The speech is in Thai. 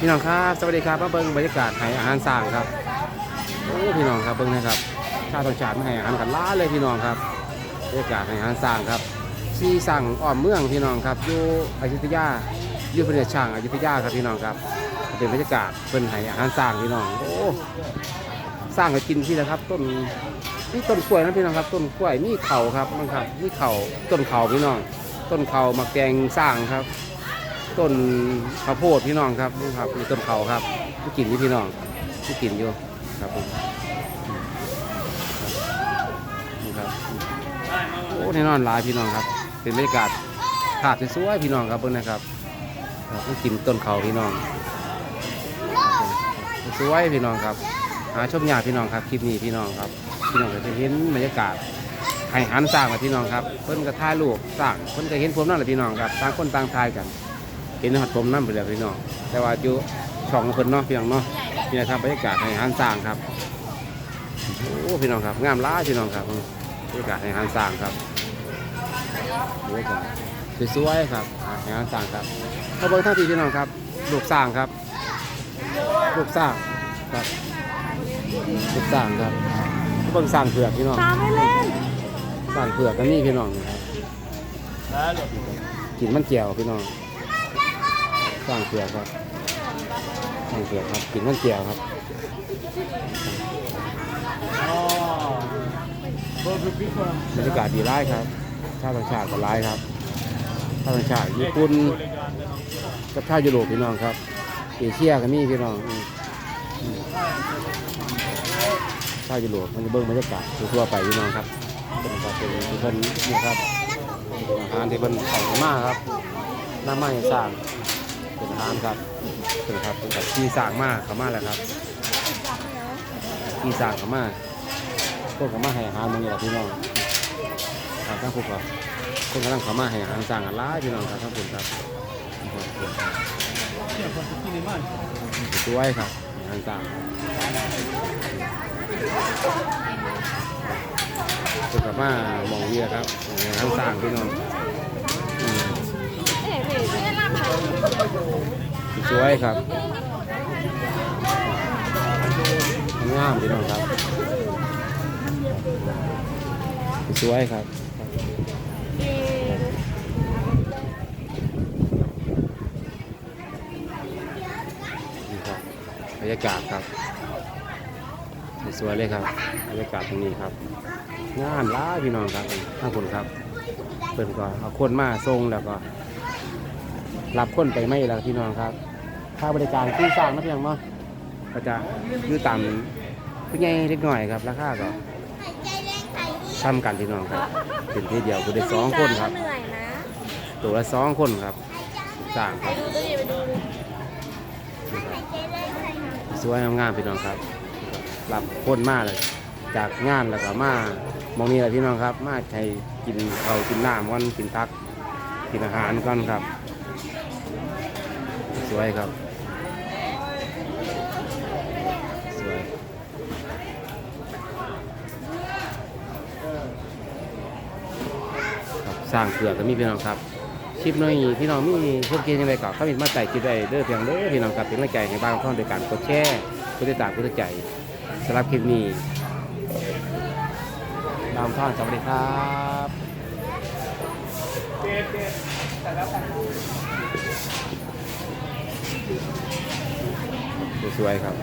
พี่น้องครับสวัสดีครับมาเบิ้งบรรยากาศให้อาหารสร้างครับโอ้พี่น้องครับเบิ้งนะครับชาติต่างชาติมาให้อาหารกันล้าเลยพี่น้องครับบรรยากาศให้อาหารสร้างครับที่สั่งอ้อมเมืองพี่น้องครับอยู่อยุธยาอยู่พระเนช่างอยุธยาครับพี่น้องครับเป็นบรรยากาศเป็นให้อาหารสร้างพี่น้องโอ้สร้างให้กินที่นะครับ ต้นนี่ต้นกล้วยนะพี่น้องครับ ต้นกล้วยมีเข่าครับมันครับมีเข่าต้นเข่าพี่น้อง ต้นเข่ามาแกงสร้างครับ ต้นข้าวโพดพี่น้องครับนี่ครับมีต้นเขาครับที่กินที่พี่น้องที่กินอยู่ครับผมนี่ครับโอ้แน่นอนหลายพี่น้องครับ เป็นบรรยากาศภาพสวยๆพี่น้องครับเพื่อนนะครับครับที่กินต้นเขาพี่น้องสวยพี่น้องครับ หาชมยาพี่น้องครับคลิปนี้พี่น้องครับพี่น้องจะเห็นบรรยากาศให้หันสร้างมาพี่น้องครับเพิ่นก็ถ่ายรูปสร้างเพิ่นก็เห็นผมนั่นแหละพี่น้องครับต่างคนต่างถ่ายกัน เห็นหัดผมน้ำไปแล้วพี่น้องแต่ว่าอยู่ช่องของเพิ่นเนาะพี่น้องเนาะนี่นะครับบรรยากาศให้อาหารสร้างครับโอ้พี่น้องครับงามล้าพี่น้องครับบรรยากาศให้อาหารสร้างครับบรรยากาศสวยๆครับให้อาหารสร้างครับเขาเบิ่งท่าทีพี่น้องครับลูกสร้างครับลูกสร้างครับลูกสร้างครับเขาเบิ่งสร้างเผือกพี่น้องตามไม่เล่นสร้างเผือกกันนี่พี่น้องนะครับกินมันเจียวพี่น้อง สร้างเผือกครับสร้างเผือกครับกินมันเจียวครับบรรยากาศดีร้ายครับ ชาติต่างชาติก็ร้ายครับ ชาติต่างชาติญี่ปุ่นกับชาติยุโรปพี่น้องครับ เอเชียก็มีพี่น้องชาติยุโรปมันจะเบิ่งบรรยากาศทั่วไปพี่น้องครับเป็นการเป็นที่เพิ่นนี่ครับอาหารที่เพิ่นใส่มากครับน้ำไม้สร้าง เป็นอาหารครับเป็นครับเป็นแบบที่สร้างมากขามาแล้วครับที่สร้างขามาพวกขามาให้อาหารมึงนี่แหละพี่น้องครับทั้งพวกครับคนกำลังขามาให้อาหารสร้างกันหลายพี่น้องครับทั้งคนครับสวยครับอาหารสร้างคนเขามามองนี่แหละครับอาหารสร้างพี่น้องอืม ส วยครับงามพี่น้องครับ สวยครับนี่ครับบรรยากาศครับ สวยเลยครับบรรยากาศตรงนี้ครับงามล้าพี่น้องครับข้างคนครับเปิ่นก็เอาคนมาทรงแล้วก็รับคนไปไม่แล้วพี่น้องครับ ค่าบริการที่สร้างนะพี่น้องเนาะก็จะอยืดต่ำผู้ใหญ่เล็กหน่อยครับ ราคาก็ซ้ำกันพี่น้องครับเป็นที่เดียวคือได้สองคนครับ เหนื่อยนะตัวละสองคนครับสร้างครับดูดิไปดูดินี่ครับสวยงามๆพี่น้องครับรับคนมาเลย จากงานแล้วก็มามองนี่แหละพี่น้องครับ มาใช้กินเขาวกินน้ำกันกินทัก กินอาหารกันครับ สวยครับ สวยสร้างเผือกก็มีพี่น้องครับคลิปน้อยพี่น้องมีพิ่มเกณฑ์ยังไงก็เข้ามิมาใส่คลิปได้เด้อเพียงเด้อพี่น้องครับเป็นกำลังใจให้บ้างท่อนโดยการกดแชร์กดติดตามกดติดใจสำหรับคลิปนี้ดามท่อนสวัสดีครับ สวยครับ